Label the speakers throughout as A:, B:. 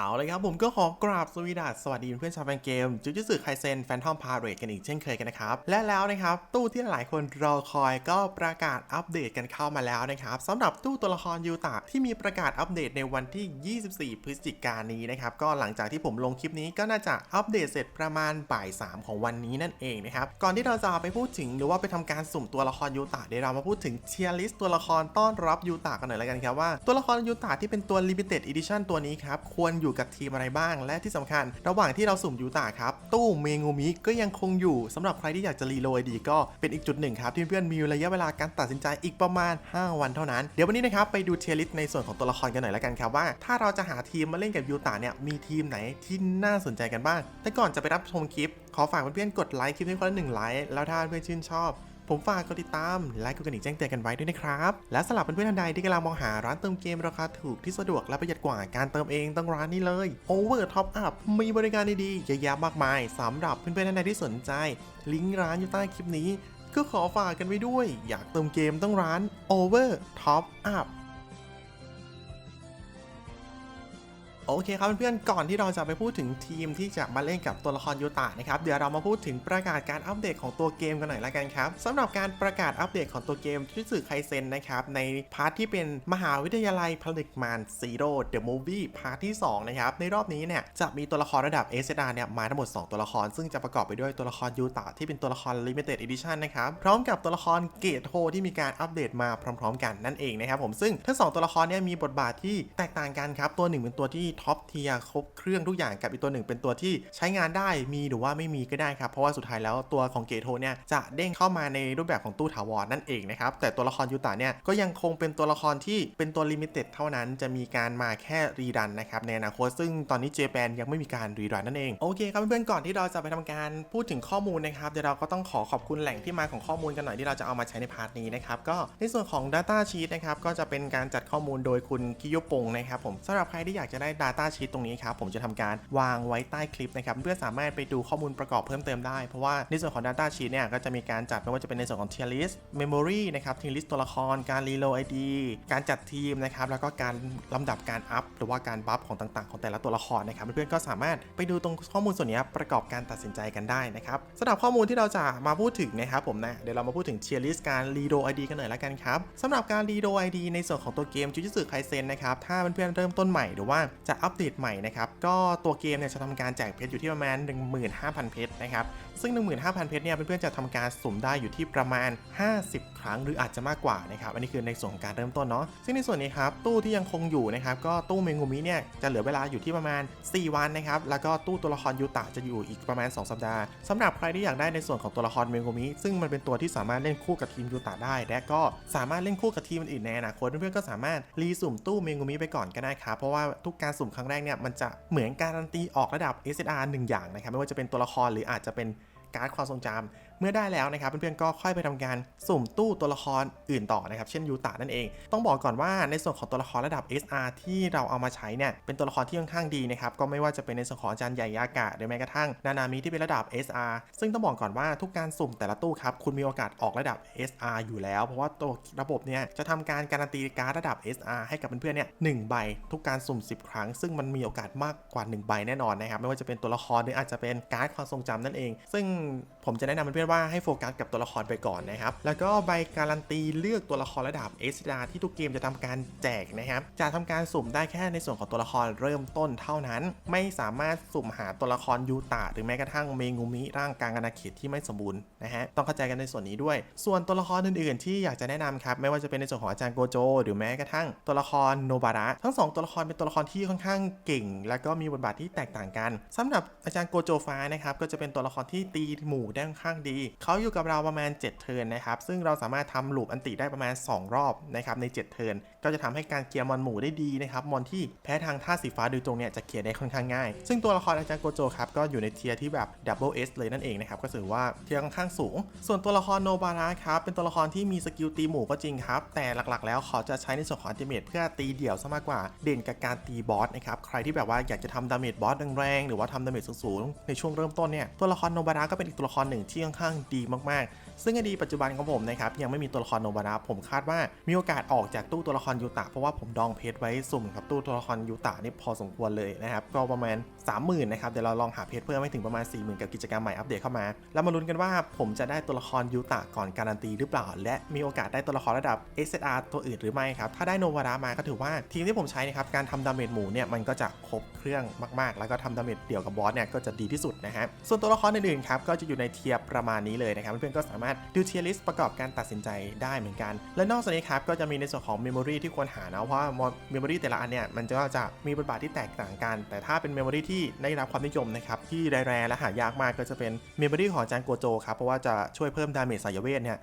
A: เอาเลยครับผมก็ขอกราบสวีดัสสวัสดีเพื่อนชาวแฟนเกมจูจิสึไคเซนแฟนทอมพาเรตกันอีกเช่นเคยกันนะครับ และแล้วนะครับ ตู้ที่หลายคนรอคอยก็ประกาศอัปเดตกันเข้ามาแล้วนะครับสำหรับตู้ตัวละครยูตะที่มีประกาศอัปเดตในวันที่ 24 พฤศจิกายนนี้นะครับ ก็หลังจากที่ผมลงคลิปนี้ก็น่าจะอัปเดตเสร็จประมาณบ่าย3ของวันนี้นั่นเองนะครับก่อนที่เราจะไปพูดถึงหรือว่าไปทำการสุ่มตัวละครยูตะเดี๋ยวเรามาพูดถึงเชียร์ลิสต์ตัวละครต้อนรับยูตะกันหน่อยแล้วกันครับว่าตัวละครยูตะที่เป็นตัว Limited Edition ตัวนี้ครับควรอยูู่่กับทีมอะไรบ้าง และที่สำคัญ ระหว่างที่เราสุ่มยูตะครับ ตู้เมงูมิก็ยังคงอยู่สำหรับใครที่อยากจะรีโหลดดีก็เป็นอีกจุดหนึ่งครับที่เพื่อนมีระยะเวลาการตัดสินใจอีกประมาณ 5 วันเท่านั้น เดี๋ยววันนี้นะครับไปดูเทียร์ลิสในส่วนของตัวละครกันหน่อยแล้วกันครับว่า ถ้าเราจะหาทีมมาเล่นกับยูตะเนี่ยมีทีมไหนที่น่าสนใจกันบ้าง แต่ก่อนจะไปรับชมคลิป ขอฝากเพื่อนๆกดไลค์คลิปนี้คนละหนึ่งไลค์แล้วถ้าเพื่อนชื่นชอบ ผมฝากกดติดตาม และกดกระดิ่งแจ้งเตือนกันไว้ด้วยนะครับ และสำหรับเพื่อนๆท่านใดที่กำลังมองหาร้านเติมเกมราคาถูกที่สะดวกและประหยัดกว่าการเติมเองต้องร้านนี้เลย Over Top Up มีบริการดีๆเยอะแยะมากมายสำหรับเพื่อนๆท่านใดที่สนใจ ลิงก์ร้านอยู่ใต้คลิปนี้ ก็ขอฝากกันไว้ด้วย อยากเติมเกมต้องร้าน Over Top Up โอเคครับเพื่อนๆก่อนที่เราจะไปพูดถึงทีมที่จะมาเล่นกับตัวละครยูตะนะครับเดี๋ยวเรามาพูดถึงประกาศการอัปเดตของตัวเกมกันหน่อยละกันครับสำหรับการประกาศอัปเดตของตัวเกมที่สื่อไคเซนนะครับในพาร์ทที่เป็นมหาวิทยาลัยผลิตมานซีโร่เดอะมูฟวี่พาร์ทที่2นะครับในรอบนี้เนี่ยจะมีตัวละครระดับเอสดาเนี่ยมาทั้งหมด 2 ตัวละคร ซึ่งจะประกอบไปด้วยตัวละครยูตะที่เป็นตัวละคร Limited Edition นะครับพร้อมกับตัวละครเกตโฮที่มีการอัปเดตมาพร้อม ๆ กันนั่นเองนะครับผมซึ่งทั้งสองตัวละครเนี่ยมีบทบาทที่แตกต่างกันครับตัวหนึ่งเป็นตัวที่ท็อปเทียครบเครื่องทุกอย่างกับอีกตัวหนึ่งเป็นตัวที่ใช้งานได้มีหรือว่าไม่มีก็ได้ครับเพราะว่าสุดท้ายแล้วตัวของเกโทเนี่ยจะเด้งเข้ามาในรูปแบบของตู้ถาวรนั่นเองนะครับแต่ตัวละครยูตะเนี่ยก็ยังคงเป็นตัวละครที่เป็นตัวลิมิเต็ดเท่านั้นจะมีการมาแค่รีดันนะครับในอนาคตซึ่งตอนนี้เจแปนยังไม่มีการรีดันนั่นเองโอเคครับเพื่อนๆก่อนที่เราจะไปทำการพูดถึงข้อมูลนะครับเดี๋ยวเราก็ต้องขอขอบคุณแหล่งที่มาของข้อมูลกันหน่อยที่เราจะเอามาใช้ในพาร์ทนี้นะครับก็ในส่วนของ Data Sheet นะครับก็จะเป็นการจัดข้อมูลโดยคุณคิโยปงนะครับผมสำหรับใครที่อยากจะได้ Data Sheet ตรงนี้ครับผมจะทำการวางไว้ใต้คลิปนะครับเพื่อสามารถไปดูข้อมูลประกอบเพิ่มเติมได้ เพราะว่าในส่วนของ Data Sheet เนี่ยก็จะมีการจัดไม่ว่าจะเป็นในส่วนของ Tier List Memory นะครับ Tier List ตัวละครการ Reload ID การจัดทีมนะครับแล้วก็การลำดับการอัพหรือว่าการบัฟของต่างๆ ของแต่ละตัวละครนะครับเพื่อนๆก็สามารถไปดูตรงข้อมูลส่วนนี้ประกอบการตัดสินใจกันได้นะครับสำหรับข้อมูลที่เราจะมาพูดถึงนะครับผมนะเดี๋ยวเรามาพูดถึง Tier List การ Reload ID กันหน่อยละกันครับสำหรับการ Reload ID ในส่วนของตัวเกม Jujutsu Kaisen นะครับถ้าเพื่อนๆเริ่มต้นใหม่หรือว่าจะอัปเดตใหม่นะครับ ก็ตัวเกมเนี่ยจะทำการแจกเพชรอยู่ที่ประมาณ 15,000 เพชรนะครับ ซึ่ง 15,000 เพชรเนี่ยเพื่อนๆจะทำการสุ่มได้อยู่ที่ประมาณ 50 ครั้งหรืออาจจะมากกว่านะครับ อันนี้คือในส่วนของการเริ่มต้นเนาะ ซึ่งในส่วนนี้ครับตู้ที่ยังคงอยู่นะครับ ก็ตู้เมงูมิเนี่ยจะเหลือเวลาอยู่ที่ประมาณ 4 วันนะครับ แล้วก็ตู้ตัวละครยูตะจะอยู่อีกประมาณ 2 สัปดาห์สำหรับใครที่อยากได้ในส่วนของตัวละครเมงูมิซึ่งมันเป็นตัวที่สามารถเล่นคู่กับทีมยูตะได้ และก็สามารถเล่นคู่กับทีมอื่นในอนาคตเพื่อนๆก็สามารถรีสุ่มตู้เมงูมิไปก่อนก็ได้ครับเพราะว่าทุกการสุ่มครั้งแรกเนี่ยมันจะเหมือนการันตีออกระดับ SSR หนึ่งอย่างนะครับไม่ว่าจะเป็นตัวละครหรืออาจจะเป็นการ์ดความทรงจำ เมื่อได้แล้วนะครับเพื่อนๆก็ค่อยไปทำการสุ่มตู้ตัวละครอื่นต่อนะครับ เช่นยูตะนั่นเอง ต้องบอกก่อนว่าในส่วนของตัวละครระดับ SR ที่เราเอามาใช้เนี่ยเป็นตัวละครที่ค่อนข้างดีนะครับก็ไม่ว่าจะเป็นในส่วนของอาจารย์ใหญ่ยากะหรือแม้กระทั่งนานามิที่เป็นระดับ SR ซึ่งต้องบอกก่อนว่าทุกการสุ่มแต่ละตู้ครับคุณมีโอกาสออกระดับ SR อยู่แล้ว เพราะว่าตัวระบบเนี่ยจะทำการการันตีการระดับ SR ให้กับเพื่อนๆเนี่ยหนึ่งใบทุกการสุ่ม 10 ครั้ง ซึ่งมันมีโอกาสมากกว่า 1 ใบแน่นอนนะครับไม่ว่าจะเป็นตัวละครหรืออาจจะเป็นการ์ดความทรงจำนั่นเอง ซึ่งผมจะแนะนำเพื่อนว่าให้โฟกัสกับตัวละครไปก่อนนะครับ แล้วก็ใบการันตีเลือกตัวละครระดับเอสดาที่ทุกเกมจะทำการแจกนะครับ จะทำการสุ่มได้แค่ในส่วนของตัวละครเริ่มต้นเท่านั้น ไม่สามารถสุ่มหาตัวละครยูตะหรือแม้กระทั่งเมงูมิร่างกลางอาณาเขตที่ไม่สมบูรณ์นะฮะ ต้องเข้าใจกันในส่วนนี้ด้วย ส่วนตัวละครอื่นๆ ที่อยากจะแนะนำครับ ไม่ว่าจะเป็นในส่วนของอาจารย์โกโจ หรือแม้กระทั่งตัวละครโนบาระ ทั้งสองตัวละครเป็นตัวละครที่ค่อนข้างเก่ง และก็มีบทบาทที่แตกต่างกันสำหรับอาจารย์โกโจฟ้านะครับ ก็จะเป็นตัวละครที่ตีหมู่ได้ค่อนข้างดีเขาอยู่กับเราประมาณ 7 เทิร์นนะครับ ซึ่งเราสามารถทำลูปอันติได้ประมาณ 2 รอบนะครับใน 7 เทิร์นก็จะทำให้การเคลียร์มอนหมู่ได้ดีนะครับมอนที่แพ้ทางท่าสีฟ้าดยตรงเนี่ยจะเคลียร์ได้ค่อนข้างง่าย ซึ่งตัวละครอาจารย์โกโจครับก็อยู่ในเทียร์ที่แบบดับเบิลเอสเลยนั่นเองนะครับก็ถือว่าเทียร์ค่อนข้างสูง ส่วนตัวละครโนบาระครับเป็นตัวละครที่มีสกิลตีหมู่ก็จริงครับแต่หลักๆ แล้วเขาจะใช้ในส่วนของอัลติเมทเพื่อตีเดี่ยวซะมากกว่าเด่นกับการตีบอสนะครับใครที่แบบว่าอยากจะทำดาเมจบอสแรงๆหรือว่าทำดาเมจสูงๆในช่วงเริ่มต้นเนี่ยตัวละครโนบาระก็เป็นอีกตัวละครหนึ่งที่ค่อนข้างดีมากๆ ซึ่งอดีปัจจุบันของผมนะครับยังไม่มีตัวละครโนบาระผมคาดว่ามีโอกาสออกจากตู้ตัวละครยูตะเพราะว่าผมดองเพจไว้สุ่มกับตู้ตัวละครยูตะนี่พอสมควรเลยนะครับก็ประมาณ 30,000นะครับเดี๋ยวเราลองหาเพจเพิ่มให้ถึงประมาณ 40,000 กับกิจกรรมใหม่อัปเดตเข้ามา แล้วมาลุ้นกันว่าผมจะได้ตัวละครยูตะก่อนการันตีหรือเปล่า และมีโอกาสได้ตัวละครระดับ SSR ตัวอื่นหรือไม่ครับถ้าได้โนวาระมาก็ถือว่าทีมที่ผมใช้นะครับการทำดาเมจหมูเนี่ยมันก็จะครบเครื่องมาก ๆ แล้วก็ทำดาเมจเดี่ยวกับบอสเนี่ยก็จะดีที่สุดนะฮะส่วนตัวละครอื่นๆครับก็จะอยู่ในเทียประมาณนี้เลยนะครับเพื่อนๆก็สามารถดูเทียร์ลิสต์ประกอบการตัดสินใจได้เหมือนกัน และนอกจากนี้ครับก็จะมีในส่วนของเมมโมรีที่ควรหานะเพราะว่าเมมโมรีแต่ละอันเนี่ยมันก็จะมีบทบาทที่แตกต่างกัน แต่ถ้าเป็นเมมโมรีที่ได้รับความนิยมนะครับที่แร่ๆและหายากมากก็จะเป็นเมมโมรีของจานโกโจครับเพราะว่าจะช่วยเพิ่มดาเมจสายเวทเนี่ย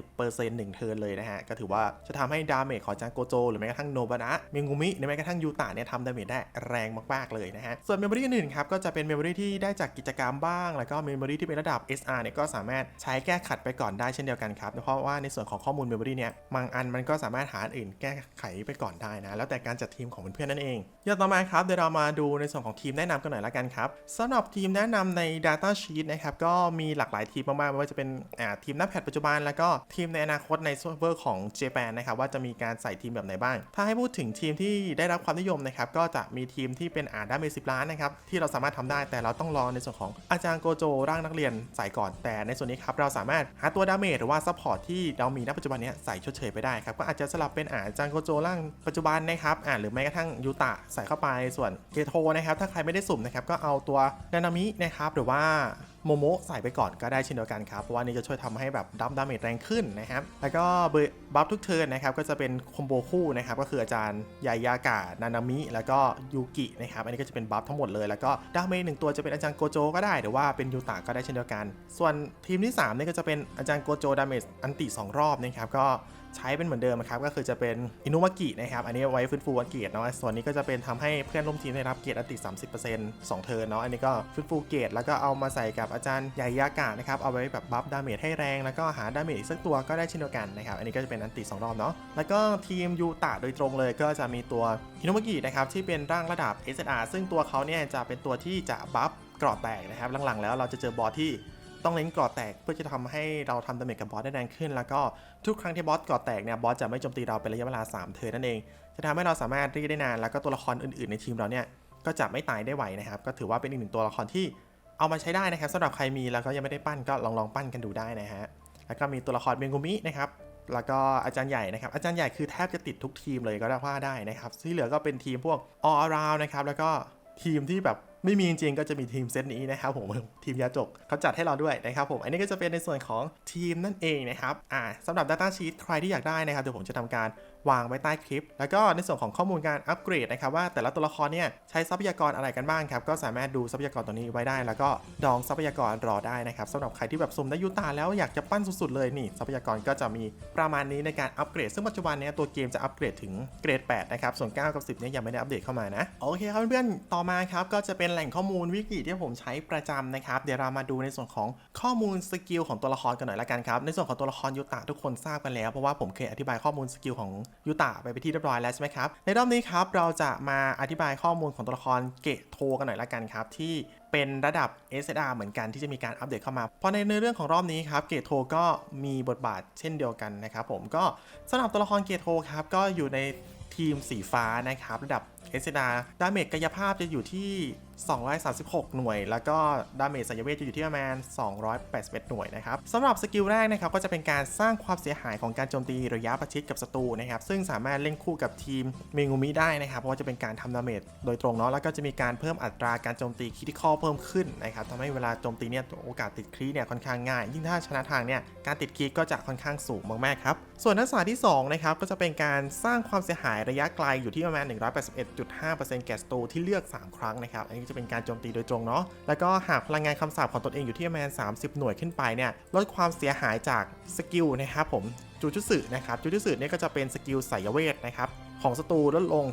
A: 80%หนึ่งเทิร์นเลยนะฮะก็ถือว่าจะทำให้ดาเมจของจางโกโจ หรือแม้กระทั่งโนบานะเมงุมิหรือแม้กระทั่งยูตะเนี่ยทำดาเมจได้แรงมากๆเลยนะฮะส่วนเมมโมรีอื่นครับก็จะเป็นเมมโมรีที่ได้จากกิจกรรมบ้าง แล้วก็เมมโมรีที่เป็นระดับ SR เนี่ยก็สามารถใช้แก้ขัดไปก่อนได้เช่นเดียวกันครับ เพราะว่าในส่วนของข้อมูลเมมโมรีเนี่ยบางอันมันก็สามารถหาอื่นแก้ไขไปก่อนได้นะ แล้วแต่การจัดทีมของเพื่อนๆนั่นเองย่างต่อมาครับเดี๋ยวเรามาดูในส่วนของทีมแนะนำกันหน่อยละกันครับสำหรับทีมแนะนำใน Data Sheet นะครับก็มีหลากหลายทีมมากๆไม่ว่าจะเป็นทีมหน้าแพทปัจจุบัน แล้วก็ทีมในอนาคตในเซิร์ฟเวอร์ของ Japan นะครับว่าจะมีการใส่ทีมแบบไหนบ้าง ถ้าให้พูดถึงทีมที่ได้รับความนิยมนะครับก็จะมีทีมที่เป็นอานได้เมสิบล้านนะครับที่เราสามารถทำได้แต่เราต้องรอในส่วนของอาจารย์โกโจร่างนักเรียนใส่ก่อนแต่ในส่วนนี้ครับเราสามารถหาตัวดาเมจหรือว่าซัพพอร์ตที่เรามีณปัจจุบันนี้ใส่ชดเชยไปได้ครับก็อาจจะสลับเป็นอ่าจังโกโจร่างปัจจุบันนะครับอ่าหรือแม้กระทั่งยูตะใส่เข้าไปส่วนเกโทนะครับถ้าใครไม่ได้สุ่มนะครับก็เอาตัวนานามินะครับหรือว่า โมโมะใส่ไปก่อนก็ได้เช่นเดียวกันครับ เพราะว่านี่จะช่วยทำให้แบบดับดาเมจแรงขึ้นนะครับ แล้วก็บบัฟทุกเทิร์นนะครับก็จะเป็นคอมโบคู่นะครับก็คืออาจารย์ยายากะนานามิ แล้วก็ยูกินะครับอันนี้ก็จะเป็นบัฟทั้งหมดเลย แล้วก็ดาเมจหนึ่งตัวจะเป็นอาจารย์โกโจก็ได้หรือว่าเป็นยูตะก็ได้เช่นเดียวกัน ส่วนทีมที่3นี่ก็จะเป็นอาจารย์โกโจดาเมจอันติสองรอบนะครับก็ใช้เป็นเหมือนเดิมนะครับก็คือจะเป็นอินุมากินะครับอันนี้ไว้ฟื้นฟูเกียรติเนาะส่วนนี้ก็จะเป็นทำให้เพื่อนร่วมทีมได้รับเกียรติอันติ 30% 2เทิร์นเนาะอันนี้ก็ฟื้นฟูเกียรติแล้วก็เอามาใส่กับอาจารย์ยายากะนะครับเอาไว้แบบบัฟดาเมจให้แรงแล้วก็หาดาเมจอีกสักตัวก็ได้เช่นเดียวกันนะครับอันนี้ก็จะเป็นอันติ2รอบเนาะแล้วก็ทีมยูตะโดยตรงเลยก็จะมีตัวอินุมากินะครับที่เป็นร่างระดับ SSR ซึ่งตัวเขาเนี่ยจะเป็นตัวที่จะบัฟกรอดแตกนะครับหลังๆแล้วเราจะเจอบอที่ ต้องเน้นกรอดแตกเพื่อจะทำให้เราทำดาเมจกับบอสได้แรงขึ้น แล้วก็ทุกครั้งที่บอสกรอดแตกเนี่ยบอสจะไม่โจมตีเราเป็นระยะเวลา 3 เทิร์นนั่นเอง จะทำให้เราสามารถรีดได้นาน แล้วก็ตัวละครอื่นๆในทีมเราเนี่ยก็จะไม่ตายได้ไวนะครับ ก็ถือว่าเป็นอีกหนึ่งตัวละครที่เอามาใช้ได้นะครับสำหรับใครมีแล้วก็ยังไม่ได้ปั้นก็ลองลองปั้นกันดูได้นะฮะแล้วก็มีตัวละครเมงกุมินะครับแล้วก็อาจารย์ใหญ่นะครับ อาจารย์ใหญ่คือแทบจะติดทุกทีมเลยก็ได้ว่าได้นะครับ ที่เหลือก็เป็นทีมพวก all around นะครับ แล้วก็ทีมที่แบบ ไม่มีจริงๆก็จะมีทีมเซตนี้นะครับผมทีมยาจกเขาจัดให้เราด้วยนะครับผมอันนี้ก็จะเป็นในส่วนของทีมนั่นเองนะครับอ่าสำหรับ Data Sheet ใครที่อยากได้นะครับเดี๋ยวผมจะทำการ วางไว้ใต้คลิป แล้วก็ในส่วนของข้อมูลการอัปเกรดนะครับว่าแต่ละตัวละครเนี่ยใช้ทรัพยากรอะไรกันบ้างครับก็สามารถดูทรัพยากรตัวนี้ไว้ได้ แล้วก็ดองทรัพยากรรอได้นะครับสำหรับใครที่แบบสุ่มได้ยูตาแล้วอยากจะปั้นสุดๆเลยนี่ทรัพยากรก็จะมีประมาณนี้ในการอัปเกรด ซึ่งปัจจุบันเนี้ยตัวเกมจะอัปเกรดถึงเกรด 8 นะครับ ส่วน 9 กับ 10เนี่ยยังไม่ได้อัปเดตเข้ามานะ โอเคครับเพื่อนๆต่อมาครับก็จะเป็นแหล่งข้อมูลวิกิที่ผมใช้ประจำนะครับ เดี๋ยวเรามาดูในส่วนของข้อมูลสกิลของตัวละครกันหน่อยละกันครับ ในส่วนของตัวละครยูตะทุกคนทราบกันแล้ว เพราะว่าผมเคยอธิบายข้อมูลสกิลของยูตะไปไปที่เรียบร้อยแล้วใช่ไหมครับ ในรอบนี้ครับเราจะมาอธิบายข้อมูลของตัวละครเกะโทกันหน่อยละกันครับ ที่เป็นระดับ SSR เหมือนกันที่จะมีการอัปเดตเข้ามา เพราะในเนื้อเรื่องของรอบนี้ครับเกตโทก็มีบทบาทเช่นเดียวกันนะครับผมก็สำหรับตัวละครเกตโทครับก็อยู่ในทีมสีฟ้านะครับระดับ SSR ดาเมจกายภาพจะอยู่ที่ 236 หน่วย แล้วก็ดาเมจสายเวทจะอยู่ที่ประมาณ 281 หน่วยนะครับสำหรับสกิลแรกนะครับก็จะเป็นการสร้างความเสียหายของการโจมตีระยะประชิดกับศัตรูนะครับซึ่งสามารถเล่นคู่กับทีมเมงูมิได้นะครับเพราะว่าจะเป็นการทำดาเมจโดยตรงเนาะแล้วก็จะมีการเพิ่มอัตราการโจมตีคริติคอลเพิ่มขึ้นนะครับทำให้เวลาโจมตีเนี่ยโอกาสติดครีเนี่ยค่อนข้างง่าย ยิ่งถ้าชนะทางเนี่ยการติดครีก็จะค่อนข้างสูงมากๆครับส่วนทักษะที่สองนะครับก็จะเป็นการสร้างความเสียหายระยะไกลอยู่ที่ประมาณ0.5%แก่ศัตรูที่เลือก 3 ครั้งนะครับ อันนี้จะเป็นการโจมตีโดยตรงเนาะ แล้วก็หากพลังงานคำสาปของตนเองอยู่ที่ประมาณ 30 หน่วยขึ้นไปเนี่ยลดความเสียหายจากสกิลนะครับผมจูจุสึนะครับจูจุสึเนี่ยก็จะเป็นสกิลสายเวทนะครับของศัตรูลดลง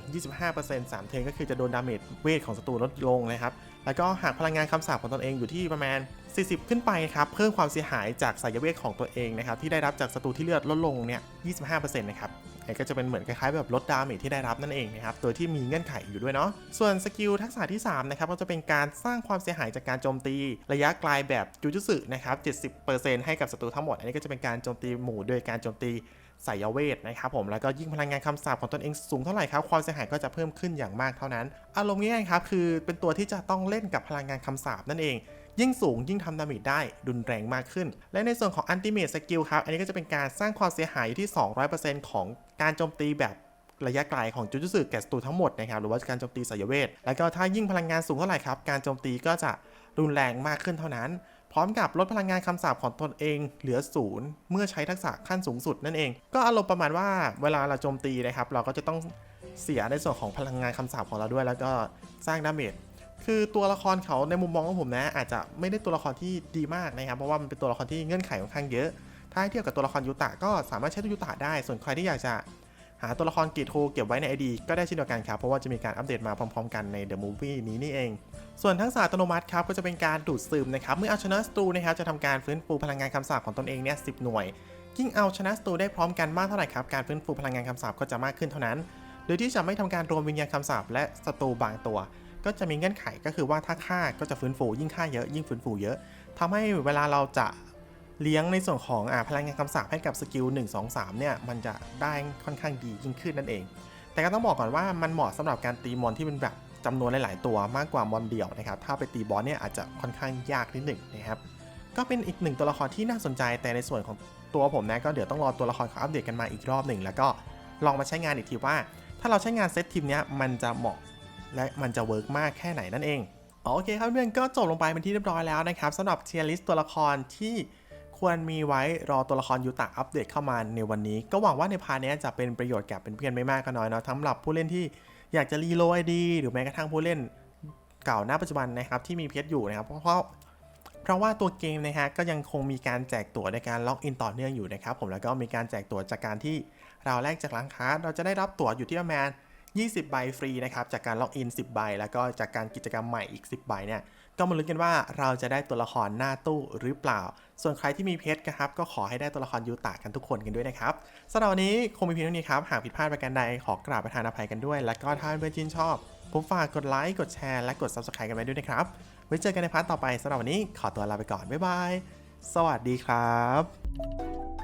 A: 25% 3 เทนก็คือจะโดนดาเมจเวทของศัตรูลดลงนะครับ แล้วก็หากพลังงานคำสาปของตนเองอยู่ที่ประมาณ 40 ขึ้นไปครับเพิ่มความเสียหายจากสายเวทของตัวเองนะครับที่ได้รับจากศัตรูที่เลือดลดลงเนี่ย 25%นะครับก็จะเป็นเหมือนคล้ายๆแบบลดดาเมจที่ได้รับนั่นเองนะครับ โดยที่มีเงื่อนไขอยู่ด้วยเนาะ ส่วนสกิลทักษะที่ 3 นะครับ ก็จะเป็นการสร้างความเสียหายจากการโจมตีระยะไกลแบบจูจุสึนะครับ 70%ให้กับศัตรูทั้งหมด อันนี้ก็จะเป็นการโจมตีหมู่โดยการโจมตีสายเวทนะครับผม แล้วก็ยิ่งพลังงานคำสาปของตนเองสูงเท่าไหร่ครับ ความเสียหายก็จะเพิ่มขึ้นอย่างมากเท่านั้น อารมณ์ง่ายๆครับ คือเป็นตัวที่จะต้องเล่นกับพลังงานคำสาปนั่นเอง ยิ่งสูงยิ่งทำดาเมจได้รุนแรงมากขึ้น และในส่วนของอันติเม e สกิลครับ อันนี้ก็จะเป็นการสร้างความเสียหายที่ 200%ของการโจมตีแบบระยะไกลของจุจุสึแกสตูทั้งหมดนะครับหรือว่าการโจมตีสายเวท แล้วก็ถ้ายิ่งพลังงานสูงเท่าไหร่ครับ การโจมตีก็จะรุนแรงมากขึ้นเท่านั้น พร้อมกับลดพลังงานคำสาปของตนเองเหลือศูนย์เมื่อใช้ทักษะขั้นสูงสุดนั่นเอง ก็อารมณ์ประมาณว่าเวลาเราโจมตีนะครับ เราก็จะต้องเสียในส่วนของพลังงานคำสาปของเราด้วย แล้วก็สร้างดาเมจ คือตัวละครเขาในมุมมองของผมนะ อาจจะไม่ได้ตัวละครที่ดีมากนะครับ เพราะว่ามันเป็นตัวละครที่เงื่อนไขค่อนข้างเยอะ ถ้าเทียบกับตัวละครยูตะก็สามารถใช้ตัวยูตะได้ ส่วนใครที่อยากจะหาตัวละครกรดโทเก็บไว้ใน ID ก็ได้เช่นเดียวกันครับ เพราะว่าจะมีการอัปเดตมาพร้อมๆกันใน The Movie นี้นี่เอง ส่วนทักษะอัตโนมัติครับ ก็จะเป็นการดูดซึมนะครับ เมื่อเอาชนะศัตรูนะครับ จะทำการฟื้นฟูพลังงานคำสาปของตนเองเนี่ยสิหน่วย ยิ่งเอาชนะศัตรูได้พร้อมกันมากเท่าไหร่ครับ การฟื้นฟูพลังงานคำสาปก็จะมากขึ้นเท่านั้น โดยที่จะไม่ทำการรวมวิญญาณคำสาปและศัตรูบางตัว ก็จะมีเงื่อนไขก็คือว่าถ้าฆ่าก็จะฟื้นฟูยิ่งฆ่าเยอะยิ่งฟื้นฟูเยอะทำให้เวลาเราจะเลี้ยงในส่วนของอ่าพลังงานคำสาปให้กับสกิล1 2 3เนี่ยมันจะได้ค่อนข้างดียิ่งขึ้นนั่นเอง แต่ก็ต้องบอกก่อนว่ามันเหมาะสำหรับการตีมอนที่เป็นแบบจำนวนหลาย ๆ ตัวมากกว่ามอนเดี่ยวนะครับถ้าไปตีบอสเนี่ยอาจจะค่อนข้างยากนิดหนึ่งนะครับก็เป็นอีกหนึ่งตัวละครที่น่าสนใจแต่ในส่วนของตัวผมนะก็เดี๋ยวต้องรอตัวละครเขาอัปเดตกันมาอีกรอบหนึ่งแล้วก็ลองมาใช้งานอีกทีว่า ถ้าเราใช้งานเซตทีมเนี้ยมันจะเหมาะ และมันจะเวิร์กมากแค่ไหนนั่นเองโอเคครับเพื่อนก็จบลงไปเป็นที่เรียบร้อยแล้วนะครับสำหรับเทียร์ลิสต์ตัวละครที่ควรมีไว้รอตัวละครยูตะอัปเดตเข้ามาในวันนี้ ก็หวังว่าในพาร์ทนี้จะเป็นประโยชน์แก่เพื่อนๆไม่มากก็น้อยเนาะสำหรับผู้เล่นที่อยากจะรีโหลดไอดีหรือแม้กระทั่งผู้เล่นเก่าหน้าปัจจุบันนะครับที่มีเพชรอยู่นะครับเพราะเพราะเพราะว่าตัวเกมนะฮะก็ยังคงมีการแจกตั๋วในการล็อกอินต่อเนื่องอยู่นะครับผมแล้วก็มีการแจกตั๋วจากการที่เราแลกจากร้านค้า เราจะได้รับตั๋วอยู่ที่ประมาณ 20 ใบฟรีนะครับจากการล็อกอิน 10 ใบ แล้วก็จากการกิจกรรมใหม่อีก 10 ใบเนี่ยก็มาลุ้นกันว่าเราจะได้ตัวละครหน้าตู้หรือเปล่า ส่วนใครที่มีเพชรนะครับก็ขอให้ได้ตัวละครยูตะกันทุกคนกันด้วยนะครับสำหรับวันนี้คงมีเพียงเท่านี้ครับหากผิดพลาดประการใดขอกราบประทานอภัยกันด้วย และก็ถ้าเพื่อนๆชื่นชอบ ผมฝากกดไลค์กดแชร์และกด subscribe กันไว้ด้วยนะครับไว้เจอกันในพาร์ทต่อไปสำหรับวันนี้ขอตัวลาไปก่อนบ๊ายบายสวัสดีครับ